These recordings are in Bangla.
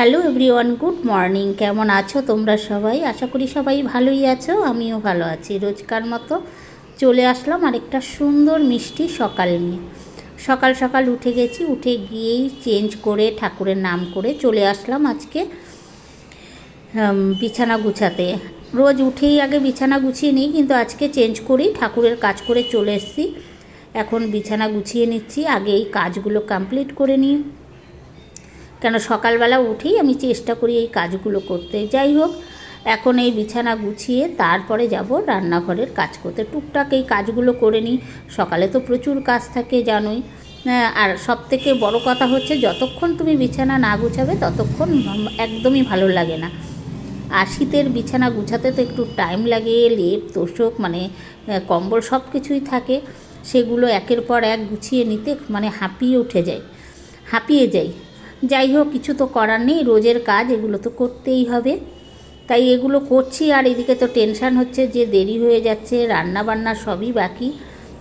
হ্যালো এভরিওয়ান গুড মর্নিং কেমন আছো তোমরা সবাই? আশা করি সবাই ভালোই আছো, আমিও ভালো আছি। রোজকার মতো চলে আসলাম আরেকটা সুন্দর মিষ্টি সকাল নিয়ে। সকাল সকাল উঠে গেছি, উঠে গিয়েই চেঞ্জ করে ঠাকুরের নাম করে চলে আসলাম আজকে বিছানা গুছাতে। রোজ উঠেই আগে বিছানা গুছিয়ে নিই, কিন্তু আজকে চেঞ্জ করেই ঠাকুরের কাজ করে চলে এসেছি। এখন বিছানা গুছিয়ে নিচ্ছি, আগে এই কাজগুলো কমপ্লিট করে নিই। কেন সকালবেলা উঠেই আমি চেষ্টা করি এই কাজগুলো করতে। যাই হোক এখন এই বিছানা গুছিয়ে তারপরে যাব রান্নাঘরের কাজ করতে। টুকটাক এই কাজগুলো করে নিই। সকালে তো প্রচুর কাজ থাকে জানোই। হ্যাঁ, আর সব থেকে বড় কথা হচ্ছে যতক্ষণ তুমি বিছানা না গুছাবে ততক্ষণ একদমই ভালো লাগে না। আর শীতের বিছানা গুছাতে তো একটু টাইম লাগে লেপ তোষক মানে কম্বল সব কিছুই থাকে। সেগুলো একের পর এক গুছিয়ে নিতে মানে হাঁপিয়ে উঠে যায় হাঁপিয়ে যাই। যাই হোক কিছু তো করার নেই, রোজের কাজ, এগুলো তো করতেই হবে। তাই এগুলো করছি, আর এদিকে তো টেনশান হচ্ছে যে দেরি হয়ে যাচ্ছে রান্না বান্না সবই বাকি।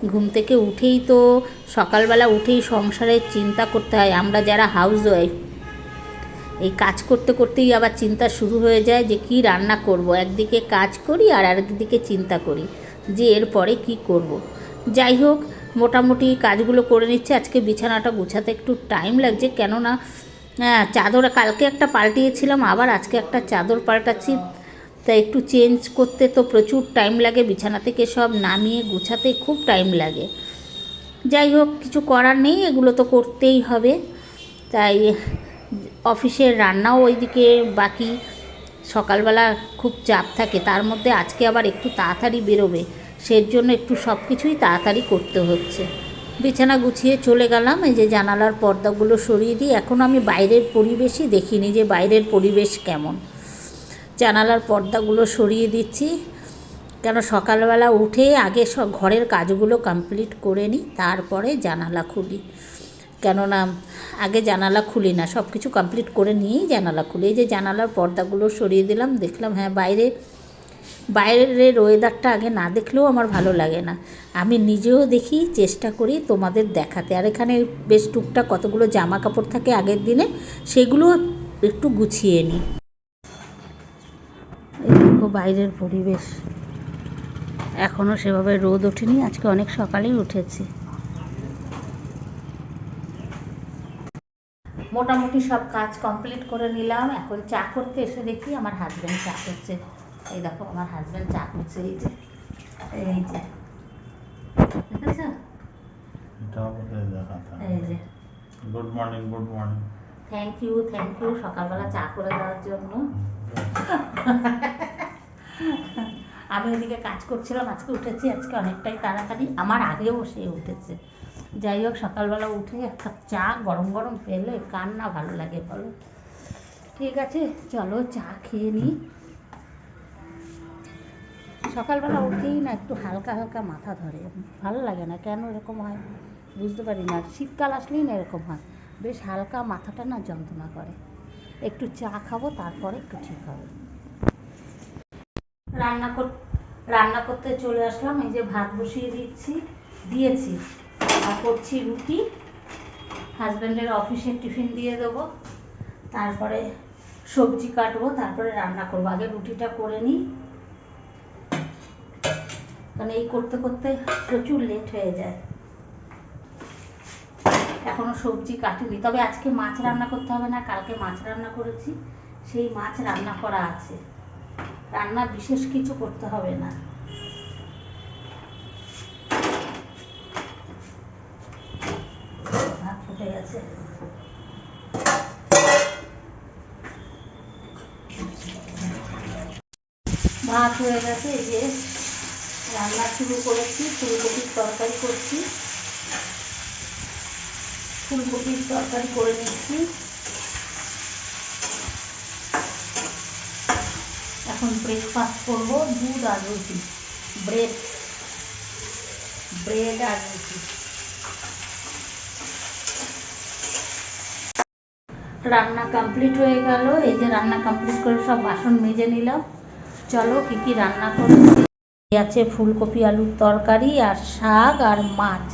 ঘুম থেকে উঠেই তো, সকালবেলা উঠেই সংসারের চিন্তা করতে হয়। আমরা যারা হাউস ওয়াইফ এই কাজ করতে করতেই আবার চিন্তা শুরু হয়ে যায় যে কি রান্না করব? একদিকে কাজ করি আর একদিকে চিন্তা করি যে এরপরে কি করব। যাই হোক মোটামুটি কাজগুলো করে নিচ্ছে। আজকে বিছানাটা গুছাতে একটু টাইম লাগছে। কেননা হ্যাঁ, চাদর কালকে একটা পাল্টিয়েছিলাম আবার আজকে একটা চাদর পাল্টাচ্ছি। তা একটু চেঞ্জ করতে তো প্রচুর টাইম লাগে বিছানা থেকে সব নামিয়ে গুছাতে খুব টাইম লাগে। যাই হোক কিছু করার নেই এগুলো তো করতেই হবে। তাই অফিসের রান্নাও ওইদিকে বাকি। সকালবেলা খুব চাপ থাকে তার মধ্যে আজকে আবার একটু তাড়াতাড়ি বেরোবে। সের জন্য একটু সব কিছুই তাড়াতাড়ি করতে হচ্ছে। বিছানা গুছিয়ে চলে গেলাম। এই যে জানালার পর্দাগুলো সরিয়ে দিই এখন আমি বাইরের পরিবেশই দেখিনি যে বাইরের পরিবেশ কেমন। জানালার পর্দাগুলো সরিয়ে দিচ্ছি। কেন সকালবেলা উঠে আগে সব ঘরের কাজগুলো কমপ্লিট করে নিই, তারপরে জানালা খুলি। কেননা আগে জানালা খুলি না সব কিছু কমপ্লিট করে নিয়েই জানালা খুলি। এই যে জানালার পর্দাগুলো সরিয়ে দিলাম, দেখলাম হ্যাঁ বাইরে বাইরের ওয়েদারটা আগে না দেখলেও আমার ভালো লাগে না। আমি নিজেও দেখি, চেষ্টা করি তোমাদের দেখাতে। আর এখানে বেশ টুকটাক কতগুলো জামা কাপড় থাকে আগের দিনে সেগুলো একটু গুছিয়ে নিই। বাইরের পরিবেশ। এখনও সেভাবে রোদ ওঠেনি, আজকে অনেক সকালেই উঠেছি। মোটামুটি সব কাজ কমপ্লিট করে নিলাম। এখন চা করতে এসে দেখি আমার হাজব্যান্ড চা করছে। এই দেখো আমার হাজব্যান্ড চা করছে এই যে। এই যে। দেখেছ এই good morning good morning thank you thank you সকালবেলা চা করে দেওয়ার জন্য। আমি ওইদিকে কাজ করছিলাম আজকে উঠেছি আজকে অনেকটাই তাড়াতাড়ি। আমার আগেও সে উঠেছে। যাই হোক সকালবেলা উঠে এক কাপ চা গরম গরম পেলে কার না ভালো লাগে বলো। ঠিক আছে চলো চা খেয়ে নিই সকালবেলা উঠেই না একটু হালকা হালকা মাথা ধরে। ভালো লাগে না, কেন এরকম হয়? বুঝতে পারি না। শীতকাল আসলেই না এরকম হয়। বেশ হালকা মাথাটা না যন্ত্রণা করে। একটু চা খাব, তারপরে একটু ঠিক হবে। রান্না কর, রান্না করতে চলে আসলাম। এই যে ভাত বসিয়ে দিচ্ছি, দিয়েছি। আর করছি রুটি। হাজব্যান্ডের অফিসে টিফিন দিয়ে দেবো। তারপরে সবজি কাটবো, তারপরে রান্না করব। আগে রুটিটা করে নিই। কারণ এই করতে করতে প্রচুর লেট হয়ে যায়। এখনও সবজি কাটিনি। তবে আজকে মাছ রান্না করতে হবে না, কালকে মাছ রান্না করেছি। সেই মাছ রান্না করা আছে। রান্না বিশেষ কিছু করতে হবে না। ভাত ফুটে গেছে। ভাত হয়ে গেছে, এই যে রান্না শুরু করেছি, ফুলকপির তরকারি করছি। ফুলকপির তরকারি করে নিচ্ছি। এখন ব্রেকফাস্ট করব, দুধ আর রুটি। ব্রেড ব্রেড আর রুটি। রান্না কমপ্লিট হয়ে গেল, এই যে রান্না কমপ্লিট করে সব বাসন মেজে নিলাম। চলো কি কি রান্না করেছি আছে ফুলকপি, আলুর তরকারি আর শাক আর মাছ।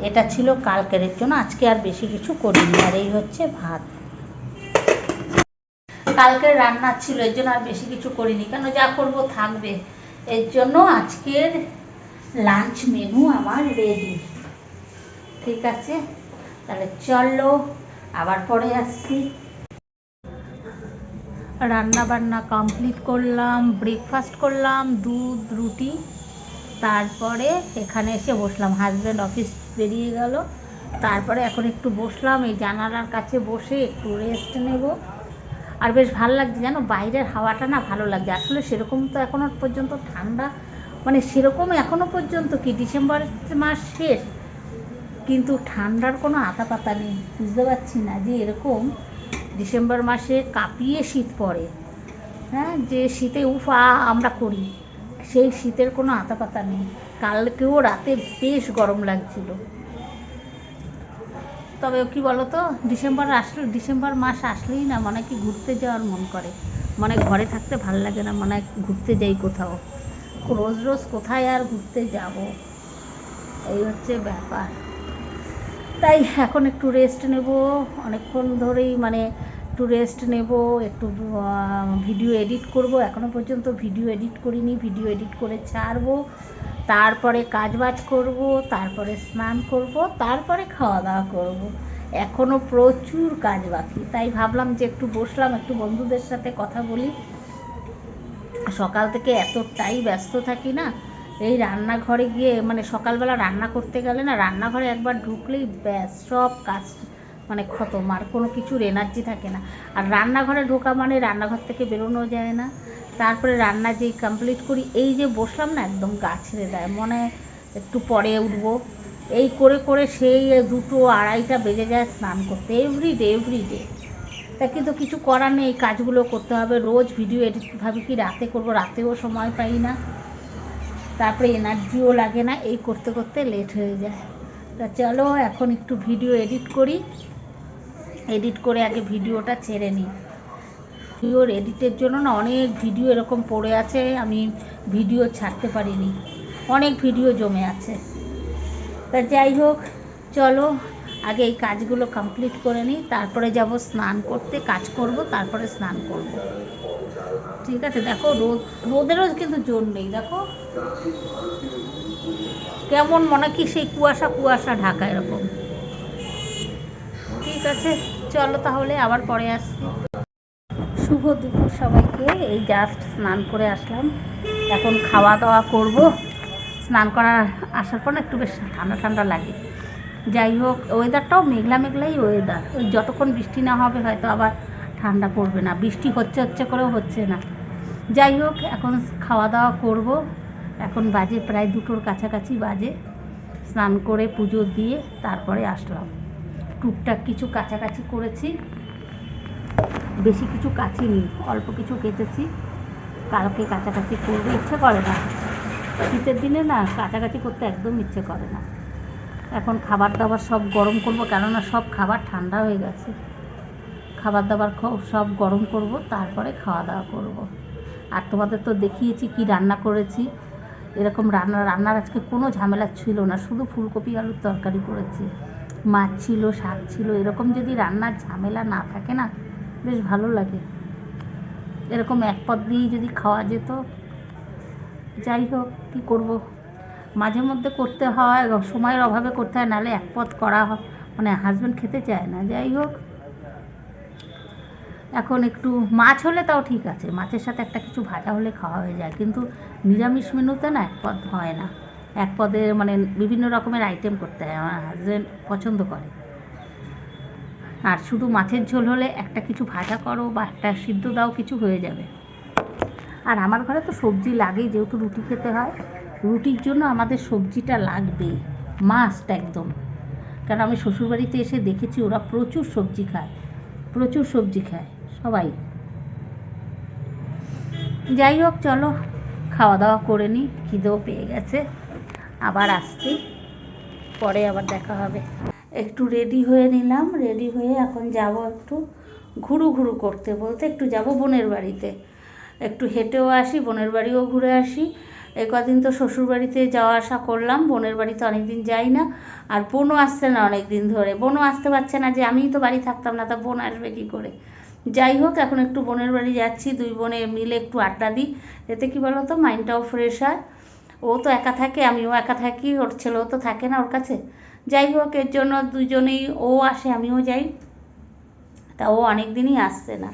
এটা ছিল কালকের জন্য। আজকে আর বেশি কিছু করিনি। আর এই হচ্ছে ভাত। কালকের রান্না ছিল, এর জন্য আর বেশি কিছু করিনি। কেন? যা করব থাকবে। এর জন্য আজকের লাঞ্চ মেনু আমার রেডি ঠিক আছে? তাহলে চলো, আবার পরে আসছি। রান্না বান্না কমপ্লিট করলাম ব্রেকফাস্ট করলাম, দুধ, রুটি। তারপরে এখানে এসে বসলাম। হাজব্যান্ড অফিস বেরিয়ে গেল। তারপরে এখন একটু বসলাম। এই জানালার কাছে বসে একটু রেস্ট নেব। আর বেশ ভালো লাগছে জানো, বাইরের হাওয়াটা না ভালো লাগছে। আসলে সেরকম তো এখনও পর্যন্ত ঠান্ডা মানে সেরকম এখনও পর্যন্ত কি ডিসেম্বর মাস শেষ। কিন্তু ঠান্ডার কোনো আতা পাতা নেই। বুঝতে পারছি না যে এরকম ডিসেম্বর মাসে কাঁপিয়ে শীত পড়ে। হ্যাঁ যে শীতে উফা আমরা করি, সেই শীতের কোনো আতা পাতা নেই। কালকেও রাতে বেশ গরম লাগছিল। তবে কি বলতো, ডিসেম্বর আসলে, ডিসেম্বর মাস আসলেই না মনে কি ঘুরতে যাওয়ার মন করে। মানে ঘরে থাকতে ভালো লাগে না, মনে ঘুরতে যাই কোথাও। রোজ রোজ কোথায় আর ঘুরতে যাব? এই হচ্ছে ব্যাপার। তাই এখন একটু রেস্ট নেব। অনেকক্ষণ ধরেই মানে একটু রেস্ট নেব, একটু ভিডিও এডিট করব। এখনও পর্যন্ত ভিডিও এডিট করিনি ভিডিও এডিট করে ছাড়বো। তারপরে কাজবাজ করব, তারপরে স্নান করব, তারপরে খাওয়া দাওয়া করব। এখনও প্রচুর কাজ বাকি। তাই ভাবলাম যে একটু বসলাম, একটু বন্ধুদের সাথে কথা বলি। সকাল থেকে এতটাই ব্যস্ত থাকি না। এই রান্নাঘরে গিয়ে মানে সকালবেলা রান্না করতে গেলে না, রান্নাঘরে একবার ঢুকলেই ব্যাস, সব কাজ মানে খতম, আর কোনো কিছুর এনার্জি থাকে না। আর রান্নাঘরে ঢোকা মানে রান্নাঘর থেকে বেরোনো যায় না। তারপরে রান্না যেই কমপ্লিট করি, এই যে বসলাম না একদম গা ছেড়ে দেয়, মনে একটু পরে উঠবো। এই করে করে সেই দুটো আড়াইটা বেজে যায় স্নান করতে এভরিডে এভরিডে তা কিন্তু কিছু করার নেই, কাজগুলো করতে হবে। রোজ ভিডিও এডিট ভাবি কি রাতে করব, রাতেও সময় পাই না। তারপরে এনার্জিও লাগে না, এই করতে করতে লেট হয়ে যায়। তা চলো, এখন একটু ভিডিও এডিট করি। এডিট করে আগে ভিডিওটা ছেড়ে নিই। ভিডিওর এডিটের জন্য না অনেক ভিডিও এরকম পড়ে আছে, আমি ভিডিও ছাড়তে পারিনি। অনেক ভিডিও জমে আছে। তা যাই হোক, চলো। আগে এই কাজগুলো কমপ্লিট করে নিই, তারপরে যাব স্নান করতে, কাজ করব, তারপরে স্নান করব। ঠিক আছে? দেখো রোদ, রোদেরও কিন্তু জোর নেই, দেখো। কেমন মনে কি সেই কুয়াশা কুয়াশা ঢাকা এরকম। ঠিক আছে? চলো তাহলে আবার পরে আসছি। শুভ দুপুর সবাইকে। এই জাস্ট স্নান করে আসলাম। এখন খাওয়া দাওয়া করব। স্নান করার আসার পর একটু বেশ ঠান্ডা ঠান্ডা লাগে। যাই হোক ওয়েদারটাও মেঘলা মেঘলাই ওয়েদার ওই যতক্ষণ বৃষ্টি না হবে, হয়তো আবার ঠান্ডা পড়বে না। বৃষ্টি হচ্ছে হচ্ছে করেও হচ্ছে না। যাই হোক এখন খাওয়া দাওয়া করব। এখন বাজে প্রায় দুটোর কাছাকাছি বাজে। স্নান করে পুজো দিয়ে তারপরে আসলাম। টুকটাক কিছু কাছাকাছি করেছি। বেশি কিছু কাচিনি অল্প কিছু কেটেছি। কালকে কাছাকাছি করবে, ইচ্ছে করে না। শীতের দিনে না, কাছাকাছি করতে একদম ইচ্ছে করে না। এখন খাবার দাবার সব গরম করব, কেননা সব খাবার ঠান্ডা হয়ে গেছে। খাবার দাবার সব গরম করব, তারপরে খাওয়া দাওয়া করব। আর তোমাদের তো দেখিয়েছি কি রান্না করেছি। এরকম রান্না, রান্নার আজকে কোনো ঝামেলা ছিল না, শুধু ফুলকপি আলুর তরকারি করেছি। মাছ ছিল, শাক ছিল, এরকম যদি রান্নার ঝামেলা না থাকে না, বেশ ভালো লাগে। এরকম এক পদ দিয়েই যদি খাওয়া যেত, যাই হোক, কী করব? মাঝে মধ্যে করতে হয়, সময়ের অভাবে করতে হয়, নাহলে এক পদ করা মানে হাজব্যান্ড খেতে চায় না। যাই হোক, এখন একটু মাছ হলে তাও ঠিক আছে। মাছের সাথে একটা কিছু ভাজা হলে খাওয়া হয়ে যায়। কিন্তু নিরামিষ মেনুতে না এক পদ হয় না। এক পদে মানে বিভিন্ন রকমের আইটেম করতে হয়। আমার হাজব্যান্ড পছন্দ করে। আর শুধু মাছের ঝোল হলে একটা কিছু ভাজা করো বা একটা সিদ্ধ দাও, কিছু হয়ে যাবে। আর আমার ঘরে তো সবজি লাগেই, যেহেতু রুটি খেতে হয়। রুটির জন্য আমাদের সবজিটা লাগবে মাস্ট একদম। কারণ আমি শ্বশুরবাড়িতে এসে দেখেছি ওরা প্রচুর সবজি খায়, প্রচুর সবজি খায়, সবাই। যাই হোক, চলো খাওয়া দাওয়া করে নিই খিদেও পেয়ে গেছে। আবার আসছি, পরে আবার দেখা হবে। একটু রেডি হয়ে নিলাম রেডি হয়ে এখন যাব একটু ঘুরু ঘুরু করতে, বলতে একটু যাব বোনের বাড়িতে। একটু হেঁটেও আসি, বোনের বাড়িও ঘুরে আসি। এই কদিন তো শ্বশুর বাড়িতে যাওয়া আসা করলাম, বোনের বাড়িতে অনেকদিন যাই না, আর বোনও আসছে না অনেক দিন ধরে। বোনও আসতে পারছে না যে আমিই তো বাড়ি থাকতাম না, তা বোন আসবে কী করে? যাই হোক, এখন একটু বোনের বাড়ি যাচ্ছি, দুই বোনে মিলে একটু আড্ডা দিই। এতে কি বলো তো মাইন্ডটাও ফ্রেশ হয়। ও তো একা থাকে, আমিও একা থাকি, ওর ছেলেও তো থাকে না ওর কাছে। যাই হোক, এর জন্য দুজনেই ও আসে, আমিও যাই। তা ও অনেক দিনই আসছে না।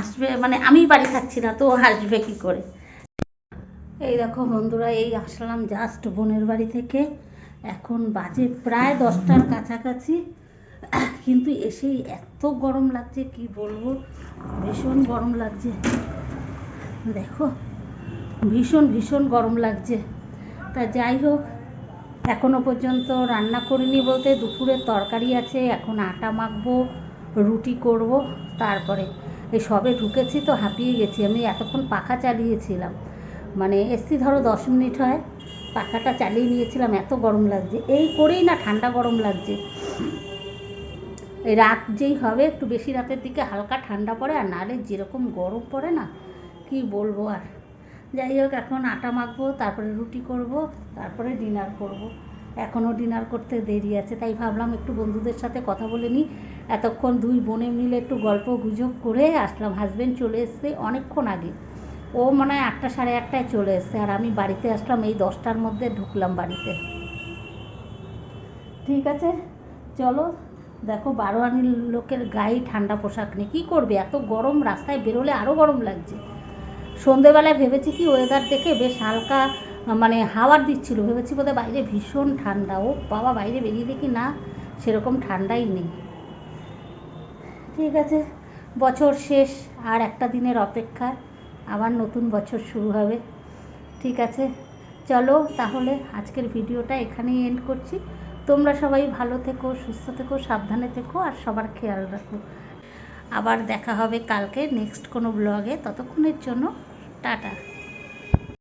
আসবে মানে আমি বাড়ি থাকছি না, তো ও আসবে কি করে? এই দেখো বন্ধুরা, এই আসলাম জাস্ট বোনের বাড়ি থেকে। এখন বাজে প্রায় দশটার কাছাকাছি। কিন্তু এসেই এত গরম লাগছে, কি বলব? ভীষণ গরম লাগছে। দেখো, ভীষণ ভীষণ গরম লাগছে। তা যাই হোক, এখনও পর্যন্ত রান্না করিনি বলতে দুপুরের তরকারি আছে, এখন আটা মাখবো, রুটি করব, তারপরে। এই সবে ঢুকেছি তো, হাঁপিয়ে গেছি। আমি এতক্ষণ পাখা চালিয়েছিলাম। মানে এসছি ধরো দশ মিনিট হয়। পাখাটা চালিয়ে নিয়েছিলাম, এত গরম লাগছে। এই করেই না ঠান্ডা গরম লাগছে। রাত যেই হবে, একটু বেশি রাতের দিকে হালকা ঠান্ডা পড়ে, আর নাহলে যেরকম গরম পড়ে না, কি বলব আর। যাই হোক, এখন আটা মাখবো, তারপরে রুটি করব, তারপরে ডিনার করব। এখনও ডিনার করতে দেরি আছে, তাই ভাবলাম একটু বন্ধুদের সাথে কথা বলে নিই। এতক্ষণ দুই বোনে মিলে একটু গল্প গুজব করে আসলাম। হাজবেন্ড চলে এসছে অনেকক্ষণ আগে। ও মনে হয় আটটা সাড়ে আটটায় চলে এসছে আর আমি বাড়িতে আসলাম, এই দশটার মধ্যে ঢুকলাম বাড়িতে। ঠিক আছে, চলো, দেখো বারোয়ানির লোকের গায়ে ঠান্ডা পোশাক নেই কী করবে? এত গরম, রাস্তায় বেরোলে আরও গরম লাগছে। সন্ধেবেলায় ভেবেছি কি ওয়েদার দেখে বেশ হালকা মানে হাওয়ার দিচ্ছিল। ভেবেছি বোধহয় বাইরে ভীষণ ঠান্ডা। ও বাবা, বাইরে বেরিয়ে দেখি না, সেরকম ঠান্ডাই নেই। ঠিক আছে, বছর শেষ আর একটা দিনের অপেক্ষা। আবার নতুন বছর শুরু হবে। ঠিক আছে? চলো তাহলে আজকের ভিডিওটা এখানেই এন্ড করছি। তোমরা সবাই ভালো থেকো, সুস্থ থেকো, সাবধানে থেকো আর সবার খেয়াল রাখো। আবার দেখা হবে কালকে নেক্সট কোনো ব্লগে ততক্ষণের জন্য টাটা।